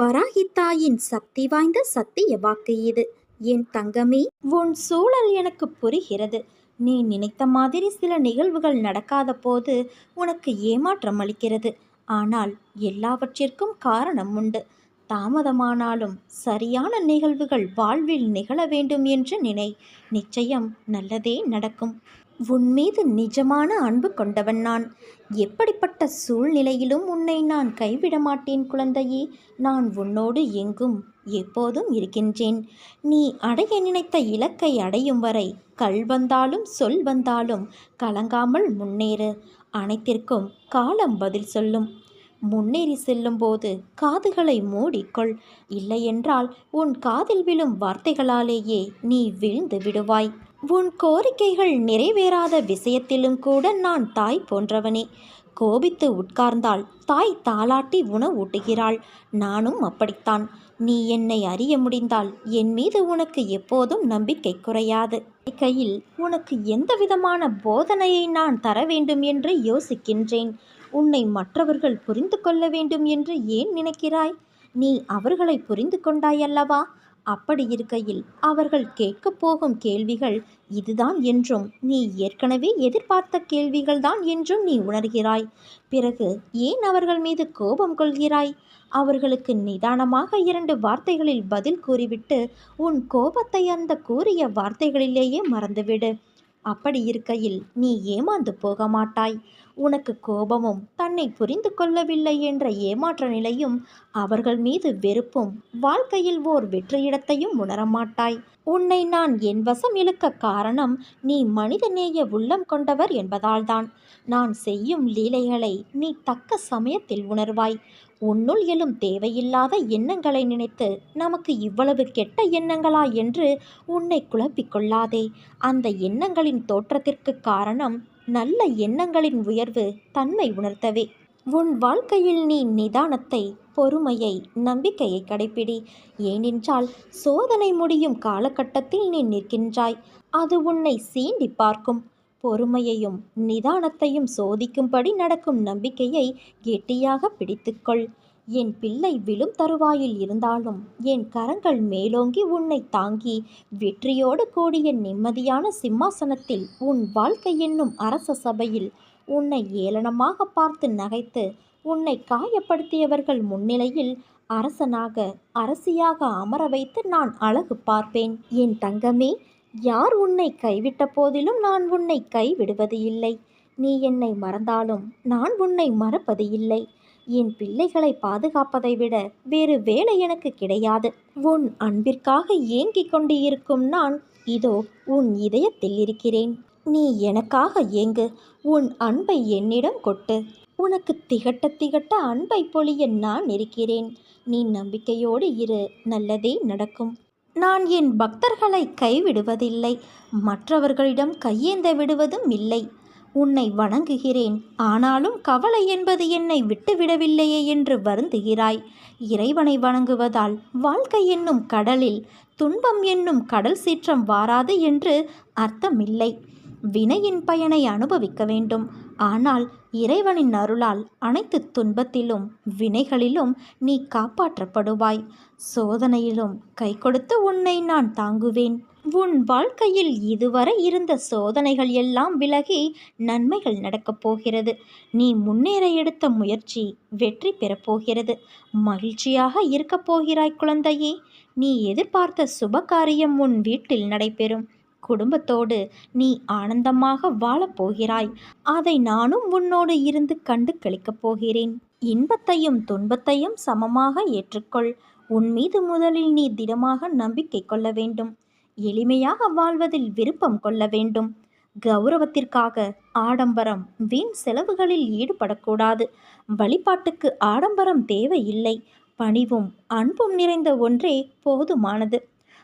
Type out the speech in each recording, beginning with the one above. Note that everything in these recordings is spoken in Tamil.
வராகித்தாயின் சக்தி வாய்ந்த சத்திய வாக்கு இது. என் தங்கமே உன் சூழல் எனக்கு புரிகிறது. நீ நினைத்த மாதிரி சில நிகழ்வுகள் நடக்காத போது உனக்கு ஏமாற்றம் அளிக்கிறது ஆனால் எல்லாவற்றிற்கும் காரணம் உண்டு. தாமதமானாலும் சரியான நிகழ்வுகள் வாழ்வில் நிகழ வேண்டும் என்று நினை. நிச்சயம் நல்லதே நடக்கும். உன்மீது நிஜமான அன்பு கொண்டவன் நான். எப்படிப்பட்ட சூழ்நிலையிலும் உன்னை நான் கைவிட மாட்டேன் குழந்தையே. நான் உன்னோடு எங்கும் எப்போதும் இருக்கின்றேன். நீ அடைய நினைத்த இலக்கை அடையும் வரை கல் வந்தாலும் சொல் வந்தாலும் கலங்காமல் முன்னேறு. அனைத்திற்கும் காலம் பதில் சொல்லும். முன்னேறி செல்லும்போது காதுகளை மூடிக்கொள். இல்லையென்றால் உன் காதில் விழும் வார்த்தைகளாலேயே நீ வீழ்ந்து விடுவாய். உன் கோரிக்கைகள் நிறைவேறாத விஷயத்திலும் கூட நான் தாய் போன்றவனே. கோபித்து உட்கார்ந்தால் தாய் தாளாட்டி உணவூட்டுகிறாள். நானும் அப்படித்தான். நீ என்னை அறிய முடிந்தால் என் மீது உனக்கு எப்போதும் நம்பிக்கை குறையாது. கையில் உனக்கு எந்த விதமான போதனையை நான் தர வேண்டும் என்று யோசிக்கின்றேன். உன்னை மற்றவர்கள் புரிந்து கொள்ள வேண்டும் என்று ஏன் நினைக்கிறாய்? நீ அவர்களை புரிந்து கொண்டாயல்லவா அப்படி இருக்கையில் அவர்கள் கேட்கப் போகும் கேள்விகள் இதுதான் என்றும் நீ ஏற்கனவே எதிர்பார்த்த கேள்விகள்தான் என்றும் நீ உணர்கிறாய். பிறகு ஏன் அவர்கள் மீது கோபம் கொள்கிறாய்? அவர்களுக்கு நிதானமாக இரண்டு வார்த்தைகளில் பதில் கூறிவிட்டு உன் கோபத்தை அந்த கூறிய வார்த்தைகளிலேயே மறந்துவிடு. அப்படி இருக்கையில் நீ ஏமாந்து போக மாட்டாய். உனக்கு கோபமும் தன்னை புரிந்து கொள்ளவில்லை என்ற ஏமாற்ற நிலையும் அவர்கள் மீது வெறுப்பும் வாழ்க்கையில் ஓர் வெற்றியிடத்தையும் உணரமாட்டாய். உன்னை நான் என் வசம் இழுக்க காரணம் நீ மனிதநேய உள்ளம் கொண்டவர் என்பதால்தான். நான் செய்யும் லீலைகளை நீ தக்க சமயத்தில் உணர்வாய். உன்னுள் எழும் தேவையில்லாத எண்ணங்களை நினைத்து நமக்கு இவ்வளவு கெட்ட எண்ணங்களா என்று உன்னை குழப்பிக்கொள்ளாதே அந்த எண்ணங்களின் தோற்றத்திற்கு காரணம் நல்ல எண்ணங்களின் உயர்வு தன்மை உணர்த்தவே. உன் வாழ்க்கையில் நீ நிதானத்தை பொறுமையை நம்பிக்கையை கடைப்பிடி. ஏனென்றால் சோதனை முடியும் காலகட்டத்தில் நீ நிற்கின்றாய். அது உன்னை சீண்டி பார்க்கும். பொறுமையையும் நிதானத்தையும் சோதிக்கும்படி நடக்கும் நம்பிக்கையை கெட்டியாக பிடித்துக்கொள். என் பிள்ளை விழும் தருவாயில் இருந்தாலும் என் கரங்கள் மேலோங்கி உன்னை தாங்கி வெற்றியோடு கூடிய நிம்மதியான சிம்மாசனத்தில் உன் வாழ்க்கை என்னும் அரச சபையில் உன்னை ஏளனமாக பார்த்து நகைத்து உன்னை காயப்படுத்தியவர்கள் முன்னிலையில் அரசனாக அரசியாக அமர வைத்து நான் அழகு பார்ப்பேன். என் தங்கமே யார் உன்னை கைவிட்ட போதிலும் நான் உன்னை கைவிடுவது இல்லை. நீ என்னை மறந்தாலும் நான் உன்னை மறப்பது இல்லை. என் பிள்ளைகளை பாதுகாப்பதை விட வேறு வேலை எனக்கு கிடையாது. உன் அன்பிற்காக ஏங்கிக் கொண்டு இருக்கும் நான் இதோ உன் இதயத்தில் இருக்கிறேன். நீ எனக்காக ஏங்கு உன் அன்பை என்னிடம் கொட்டு. உனக்கு திகட்ட திகட்ட அன்பை பொழிய நான் இருக்கிறேன். நீ நம்பிக்கையோடு இரு நல்லதே நடக்கும். நான் என் பக்தர்களை கைவிடுவதில்லை மற்றவர்களிடம் கையேந்த விடுவதும் இல்லை. உன்னை வணங்குகிறேன் ஆனாலும் கவலை என்பது என்னை விட்டுவிடவில்லையே என்று வருந்துகிறாய். இறைவனை வணங்குவதால் வாழ்க்கை என்னும் கடலில் துன்பம் என்னும் கடல் சீற்றம் வாராது என்று அர்த்தமில்லை. வினையின் பயனை அனுபவிக்க வேண்டும். ஆனால் இறைவனின் அருளால் அனைத்து துன்பத்திலும் வினைகளிலும் நீ காப்பாற்றப்படுவாய். சோதனையிலும் கை கொடுத்து உன்னை நான் தாங்குவேன். உன் வாழ்க்கையில் இதுவரை இருந்த சோதனைகள் எல்லாம் விலகி நன்மைகள் நடக்கப் போகிறது. நீ முன்னேற எடுத்த முயற்சி வெற்றி பெறப்போகிறது மகிழ்ச்சியாக இருக்கப் போகிறாய் குழந்தையே. நீ எதிர்பார்த்த சுபகாரியம் உன் வீட்டில் நடைபெறும். குடும்பத்தோடு நீ ஆனந்தமாக வாழப்போகிறாய் அதை நானும் உன்னோடு இருந்து கண்டு கழிக்கப் போகிறேன். இன்பத்தையும் துன்பத்தையும் சமமாக ஏற்றுக்கொள். உன் மீது முதலில் நீ திடமாக நம்பிக்கை கொள்ள வேண்டும். எளிமையாக வாழ்வதில் விருப்பம் கொள்ள வேண்டும். கௌரவத்திற்காக ஆடம்பரம் வீண் செலவுகளில் ஈடுபடக்கூடாது. வழிபாட்டுக்கு ஆடம்பரம் தேவையில்லை. பணிவும் அன்பும் நிறைந்த ஒன்றே போதுமானது.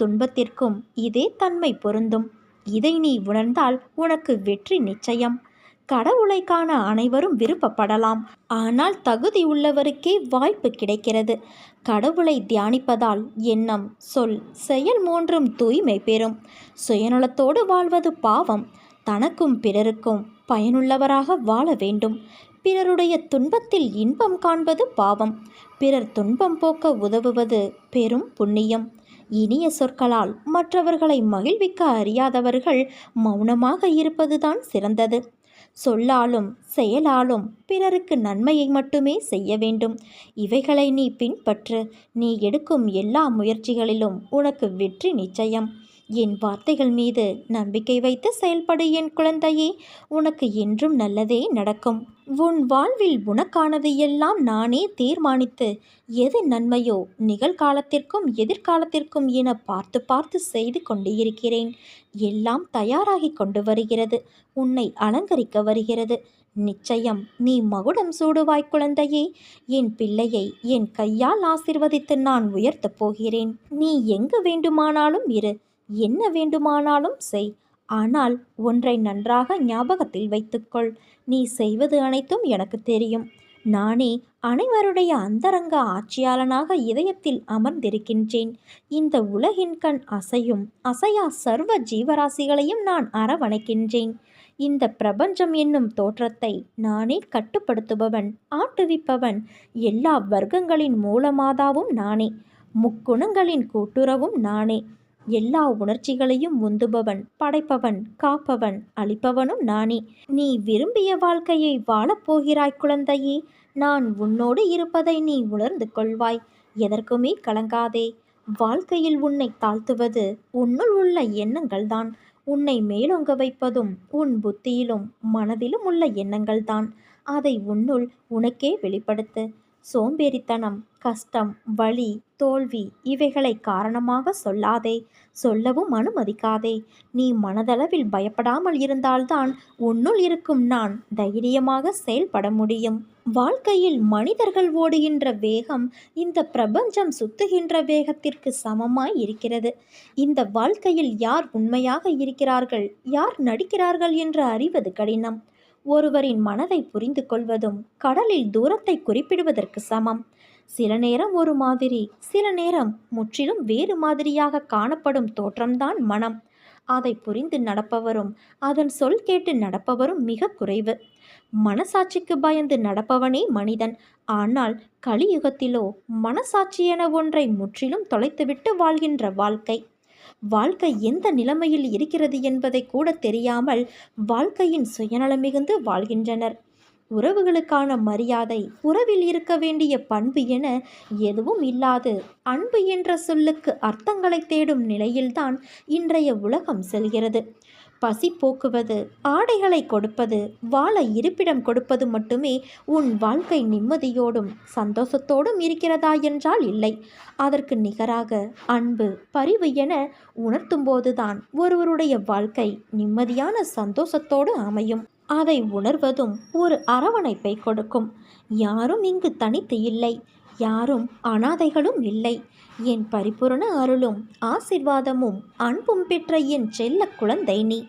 துன்பத்திற்கும் இதே தன்மை பொருந்தும். இதை நீ உணர்ந்தால் உனக்கு வெற்றி நிச்சயம். கடவுளை காண அனைவரும் விருப்பப்படலாம். ஆனால் தகுதி உள்ளவருக்கே வாய்ப்பு கிடைக்கிறது. கடவுளை தியானிப்பதால் எண்ணம் சொல் செயல் மூன்றும் தூய்மை பெறும். சுயநலத்தோடு வாழ்வது பாவம். தனக்கும் பிறருக்கும் பயனுள்ளவராக வாழ வேண்டும். பிறருடைய துன்பத்தில் இன்பம் காண்பது பாவம். பிறர் துன்பம் போக்க உதவுவது பெரும் புண்ணியம். இனிய சொற்களால் மற்றவர்களை மகிழ்விக்க அறியாதவர்கள் மௌனமாக இருப்பதுதான் சிறந்தது. சொல்லாலும் செயலாலும் பிறருக்கு நன்மையை மட்டுமே செய்ய வேண்டும். இவைகளை நீ பின்பற்று. நீ எடுக்கும் எல்லா முயற்சிகளிலும் உனக்கு வெற்றி நிச்சயம். என் வார்த்தைகள் மீது நம்பிக்கை வைத்து செயல்படு என் குழந்தையே. உனக்கு என்றும் நல்லதே நடக்கும். உன் வாழ்வில் உனக்கானது எல்லாம் நானே தீர்மானித்து எது நன்மையோ நிகழ்காலத்திற்கும் எதிர்காலத்திற்கும் என பார்த்து பார்த்து செய்து கொண்டு இருக்கிறேன் எல்லாம் தயாராகி கொண்டு வருகிறது. உன்னை அலங்கரிக்க வருகிறது. நிச்சயம் நீ மகுடம் சூடுவாய் குழந்தையே. என் பிள்ளையை என் கையால் ஆசிர்வதித்து நான் உயர்த்தப் போகிறேன். நீ எங்கு வேண்டுமானாலும் இரு. என்ன வேண்டுமானாலும் செய். ஆனால் ஒன்றை நன்றாக ஞாபகத்தில் வைத்துக்கொள். நீ செய்வது அனைத்தும் எனக்கு தெரியும். நானே அனைவருடைய அந்தரங்க ஆட்சியாளனாக இதயத்தில் அமர்ந்திருக்கின்றேன். இந்த உலகின் கண் அசையும் அசையா சர்வ ஜீவராசிகளையும் நான் அரவணைக்கின்றேன். இந்த பிரபஞ்சம் என்னும் தோற்றத்தை நானே கட்டுப்படுத்துபவன் ஆட்டுவிப்பவன் எல்லா வர்க்கங்களின் மூலமாதாவும் நானே. முக்குணங்களின் கூட்டுறவும் நானே. எல்லா உணர்ச்சிகளையும் உந்துபவன் படைப்பவன் காப்பவன் அளிப்பவனும் நானே. நீ விரும்பிய வாழ்க்கையை வாழப்போகிறாய் குழந்தையே. நான் உன்னோடு இருப்பதை நீ உணர்ந்து கொள்வாய். எதற்குமே கலங்காதே. வாழ்க்கையில் உன்னை தாழ்த்துவது உன்னுள் உள்ள எண்ணங்கள்தான். உன்னை மேலோங்க வைப்பதும் உன் புத்தியிலும் மனதிலும் உள்ள எண்ணங்கள்தான். அதை உன்னுள் உனக்கே வெளிப்படுத்து. சோம்பேறித்தனம் கஷ்டம் வலி தோல்வி இவைகளை காரணமாக சொல்லாதே சொல்லவும் அனுமதிக்காதே. நீ மனதளவில் பயப்படாமல் இருந்தால்தான் உன்னுள் இருக்கும் நான் தைரியமாக செயல்பட முடியும். வாழ்க்கையில் மனிதர்கள் ஓடுகின்ற வேகம் இந்த பிரபஞ்சம் சுத்துகின்ற வேகத்திற்கு சமமாய் இருக்கிறது. இந்த வாழ்க்கையில் யார் உண்மையாக இருக்கிறார்கள் யார் நடிக்கிறார்கள் என்று அறிவது கடினம். ஒருவரின் மனதை புரிந்து கொள்வதும் கடலில் தூரத்தை குறிப்பிடுவதற்கு சமம். சில நேரம் ஒரு மாதிரி சில நேரம் முற்றிலும் வேறு மாதிரியாக காணப்படும் தோற்றம்தான் மனம். அதை புரிந்து நடப்பவரும் அதன் சொல் கேட்டு நடப்பவரும் மிக குறைவு. மனசாட்சிக்கு பயந்து நடப்பவனே மனிதன். ஆனால் கலியுகத்திலோ மனசாட்சி என ஒன்றை முற்றிலும் தொலைத்துவிட்டு வாழ்கின்ற வாழ்க்கை. வாழ்க்கை எந்த நிலைமையில் இருக்கிறது என்பதை கூட தெரியாமல் வாழ்க்கையின் சுயநலம் மிகுந்து வாழ்கின்றனர். உறவுகளுக்கான மரியாதை உறவில் இருக்க வேண்டிய பண்பு என எதுவும் இல்லாது அன்பு என்ற சொல்லுக்கு அர்த்தங்களை தேடும் நிலையில்தான் இன்றைய உலகம் செல்கிறது. பசி போக்குவது ஆடைகளை கொடுப்பது வாழ இருப்பிடம் கொடுப்பது மட்டுமே உன் வாழ்க்கை நிம்மதியோடும் சந்தோஷத்தோடும் இருக்கிறதா என்றால் இல்லை. அதற்கு நிகராக அன்பு பரிவு என உணர்த்தும்போதுதான் ஒருவருடைய வாழ்க்கை நிம்மதியான சந்தோஷத்தோடு அமையும். அதை உணர்வதும் ஒரு அரவணைப்பை கொடுக்கும். யாரும் இங்கு தனித்து இல்லை. யாரும் அனாதைகளும் இல்லை. என் பரிபூரண அருளும் ஆசிர்வாதமும் அன்பும் பெற்ற என் செல்ல குழந்தை நீ.